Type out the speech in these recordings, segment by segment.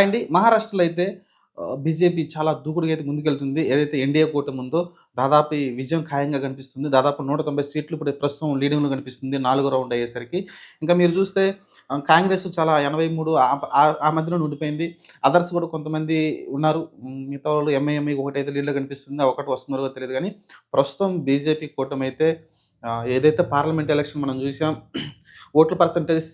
అండి. మహారాష్ట్రలో అయితే బీజేపీ చాలా దూకుడుగా అయితే ముందుకెళ్తుంది. ఏదైతే ఎన్డీఏ కూటమి ఉందో దాదాపు ఈ విజయం ఖాయంగా కనిపిస్తుంది. దాదాపు నూట తొంభై సీట్లు ఇప్పుడు ప్రస్తుతం లీడింగ్లో కనిపిస్తుంది నాలుగో రౌండ్ అయ్యేసరికి. ఇంకా మీరు చూస్తే కాంగ్రెస్ చాలా ఎనభై మూడు ఆ- మధ్యలో ఉండిపోయింది. అదర్స్ కూడా కొంతమంది ఉన్నారు. మిగతా వాళ్ళు ఎంఐఎంఐ ఒకటైతే లీడ్లో కనిపిస్తుంది. ఒకటి వస్తున్నారో తెలియదు కానీ ప్రస్తుతం బీజేపీ కూటమి అయితే ఏదైతే పార్లమెంట్ ఎలక్షన్ మనం చూసాం ఓట్ల పర్సంటేజ్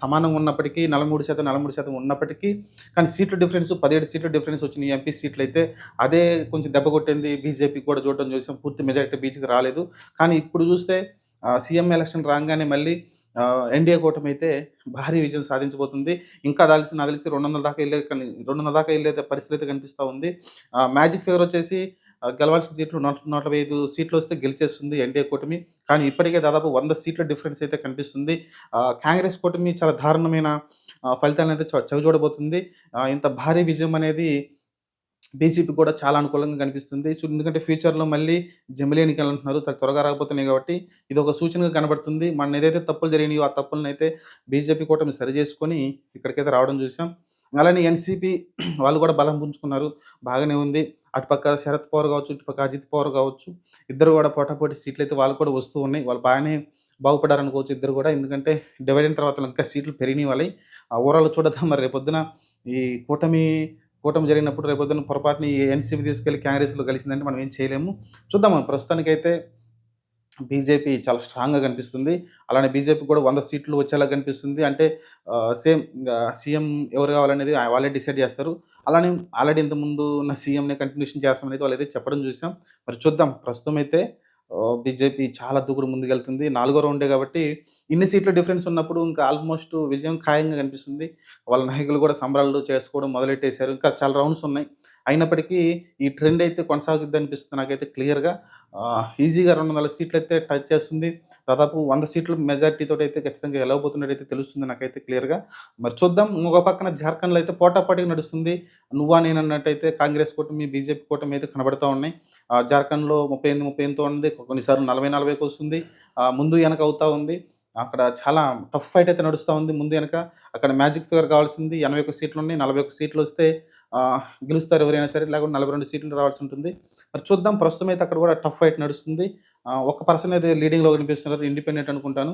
సమానంగా ఉన్నప్పటికీ నలమూడు శాతం నలమూడు శాతం ఉన్నప్పటికీ కానీ సీట్ల డిఫరెన్స్ పదిహేడు సీట్ల డిఫరెన్స్ వచ్చినాయి ఎంపీ సీట్లు అయితే అదే కొంచెం దెబ్బ కొట్టింది బీజేపీకి కూడా చూడటం చూసాం పూర్తి మెజారిటీ బీజేపీకి రాలేదు. కానీ ఇప్పుడు చూస్తే సీఎం ఎలక్షన్ రాగానే మళ్ళీ ఎన్డీఏ కూటమి అయితే భారీ విజయం సాధించబోతుంది. ఇంకా దాల్సి నాకు తెలిసి రెండు వందల దాకా వెళ్ళే రెండు వందల దాకా వెళ్ళే పరిస్థితి అయితే కనిపిస్తూ ఉంది. మ్యాజిక్ ఫిగర్ వచ్చేసి గెలవాల్సిన సీట్లు నూట నలభై ఐదు సీట్లు వస్తే గెలిచేస్తుంది ఎన్డీఏ కూటమి. కానీ ఇప్పటికే దాదాపు వంద సీట్ల డిఫరెన్స్ అయితే కనిపిస్తుంది. కాంగ్రెస్ కూటమి చాలా దారుణమైన ఫలితాలను అయితే చవిచూడబోతుంది. ఇంత భారీ విజయం అనేది బీజేపీ కూడా చాలా అనుకూలంగా కనిపిస్తుంది. చూ- ఎందుకంటే ఫ్యూచర్లో మళ్ళీ జమిలీ ఎన్నికలు అంటున్నారు. త్వరగా రాకపోతున్నాయి కాబట్టి ఇది ఒక సూచనగా కనబడుతుంది. మన ఏదైతే తప్పులు జరిగినాయో ఆ తప్పులను అయితే బీజేపీ కూటమి సరి చేసుకొని ఇక్కడికైతే రావడం చూసాం. అలానే ఎన్సీపీ వాళ్ళు కూడా బలం పుంజుకున్నారు. బాగానే ఉంది. అటుపక్క శరత్ పవర్ కావచ్చు ఇటుపక్క అజిత్ పవర్ కావచ్చు ఇద్దరు కూడా పోటాపోటీ సీట్లు అయితే వాళ్ళు కూడా వస్తూ ఉన్నాయి. వాళ్ళు బాగానే బాగుపడారనుకోవచ్చు ఇద్దరు కూడా. ఎందుకంటే డివైడ్ అయిన తర్వాత ఇంకా సీట్లు పెరిగినాయి వాళ్ళవి ఓవరాల్ చూడద్దాం. మరి రేపొద్దున ఈ కూటమి కూటమి జరిగినప్పుడు రేపొద్దున పొరపాటుని ఎన్సీపీ తీసుకెళ్ళి కాంగ్రెస్లో కలిసిందంటే మనం ఏం చేయలేము. చూద్దాం ప్రస్తుతానికైతే బీజేపీ చాలా స్ట్రాంగ్గా కనిపిస్తుంది. అలానే బీజేపీ కూడా వంద సీట్లు వచ్చేలా కనిపిస్తుంది. అంటే సేమ్ సీఎం ఎవరు కావాలనేది వాళ్ళే డిసైడ్ చేస్తారు. అలానే ఆల్రెడీ ఇంతకుముందు ఉన్న సీఎంనే కంటిన్యూషన్ చేస్తామనేది వాళ్ళు అయితే చెప్పడం చూసాం. మరి చూద్దాం. ప్రస్తుతం అయితే బీజేపీ చాలా దూకుడు ముందుకెళ్తుంది. నాలుగో రౌండే కాబట్టి ఇన్ని సీట్ల డిఫరెన్స్ ఉన్నప్పుడు ఇంకా ఆల్మోస్ట్ విజయం ఖాయంగా కనిపిస్తుంది. వాళ్ళ నాయకులు కూడా సంబరాలు చేసుకోవడం మొదలెట్టేశారు. ఇంకా చాలా రౌండ్స్ ఉన్నాయి. అయినప్పటికీ ఈ ట్రెండ్ అయితే కొనసాగుద్ది అనిపిస్తుంది నాకైతే క్లియర్గా. ఈజీగా రెండు వందల సీట్లు అయితే టచ్ చేస్తుంది. దాదాపు వంద సీట్ల మెజార్టీతో అయితే ఖచ్చితంగా గెలవబోతున్నట్టయితే తెలుస్తుంది నాకైతే క్లియర్గా. మరి చూద్దాం. ఇంకొక పక్కన జార్ఖండ్లో అయితే పోటాపోటీగా నడుస్తుంది. నువ్వా నేను అన్నట్టయితే కాంగ్రెస్ కూటమి బీజేపీ కూటమి అయితే కనబడతా ఉన్నాయి. ఆ, జార్ఖండ్లో ముప్పై ఎనిమిది ముప్పై ఎనిమిదితో ఉంది కొన్నిసార్లు నలభై నలభైకి వస్తుంది ముందు వెనక అవుతా ఉంది. అక్కడ చాలా టఫ్ ఫైట్ అయితే నడుస్తూ ఉంది ముందు వెనక. అక్కడ మ్యాజిక్ ఫిగర్ కావాల్సింది ఎనభై ఒక సీట్లు ఉన్నాయి. నలభై ఒక్క సీట్లు వస్తే గెలుస్తారు ఎవరైనా సరే. లేకుంటే నలభై రెండు సీట్లు రావాల్సి ఉంటుంది. మరి చూద్దాం. ప్రస్తుతం అయితే అక్కడ కూడా టఫ్ ఫైట్ నడుస్తుంది. ఒక పర్సన్ అయితే లీడింగ్లో కనిపిస్తున్నారు. ఇండిపెండెంట్ అనుకుంటాను.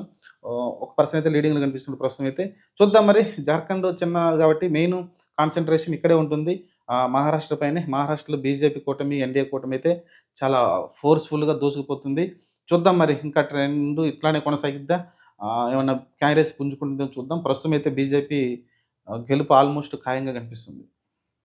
ఒక పర్సన్ అయితే లీడింగ్లో కనిపిస్తున్నారు ప్రస్తుతం అయితే. చూద్దాం మరి. జార్ఖండ్ చిన్న కాబట్టి మెయిన్ కాన్సన్ట్రేషన్ ఇక్కడే ఉంటుంది. మహారాష్ట్ర పైనే మహారాష్ట్రలో బీజేపీ కూటమి ఎన్డీఏ కూటమి అయితే చాలా ఫోర్స్ఫుల్గా దూసుకుపోతుంది. చూద్దాం మరి ఇంకా ట్రెండ్ ఇట్లానే కొనసాగిద్దా? ఏమైనా ఏమన్నా కాంగ్రెస్ పుంజుకుంటుందో చూద్దాం. ప్రస్తుతం అయితే బీజేపీ గెలుపు ఆల్మోస్ట్ ఖాయంగా కనిపిస్తుంది.